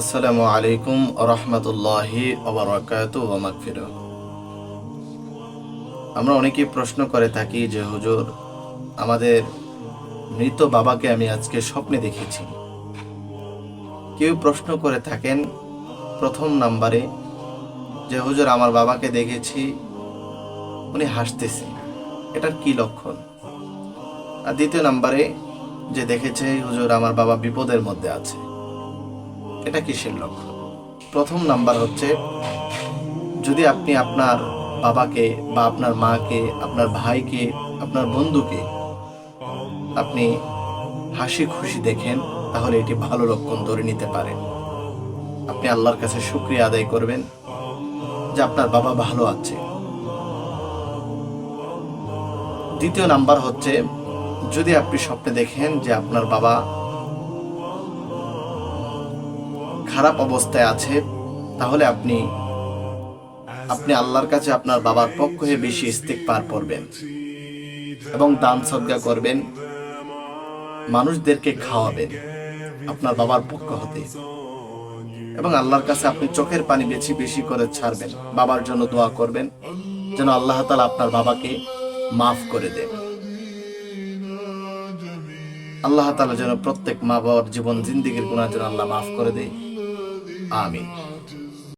আসসালামু আলাইকুম রহমতুল্লাহি ওবরাকাতু। আমরা অনেকেই প্রশ্ন করে থাকি যে, হুজুর, আমাদের মৃত বাবাকে আমি আজকে স্বপ্নে দেখেছি। কেউ প্রশ্ন করে থাকেন প্রথম নাম্বারে যে, হুজুর, আমার বাবাকে দেখেছি। উনি হাসতেছে এটার কি লক্ষণ? আর দ্বিতীয় নাম্বারে যে, দেখেছে, হুজুর, আমার বাবা বিপদের মধ্যে আছে। এটা কিসের লক্ষণ প্রথম নাম্বার হচ্ছে, যদি আপনি আপনার বাবাকে বা আপনার মাকে, আপনার ভাইকে, আপনার বন্ধুকে আপনি হাসি খুশি দেখেন, তাহলে এটি ভালো লক্ষণ ধরে নিতে পারেন আপনি আল্লাহর কাছে শুক্রিয়া আদায় করবেন যে আপনার বাবা ভালো আছে। দ্বিতীয় নাম্বার হচ্ছে, যদি আপনি স্বপ্নে দেখেন যে আপনার বাবা খারাপ অবস্থায় আছে, তাহলে আপনি আপনি আল্লাহর কাছে আপনার বাবার পক্ষ হয়ে বেশি ইস্তেক পার করবেন এবং দান সদ্গা করবেন, মানুষদেরকে খাওয়াবেন আপনার বাবার পক্ষ হতে। এবং আল্লাহর কাছে আপনি চোখের পানি বেশি বেশি করে ছাড়বেন, বাবার জন্য দোয়া করবেন, যেন আল্লাহ তালা আপনার বাবাকে মাফ করে দেন। আল্লাহ তালা যেন প্রত্যেক মা বাবার জীবন, জিন্দিগির গুণা যেন আল্লাহ মাফ করে দেয়। 阿明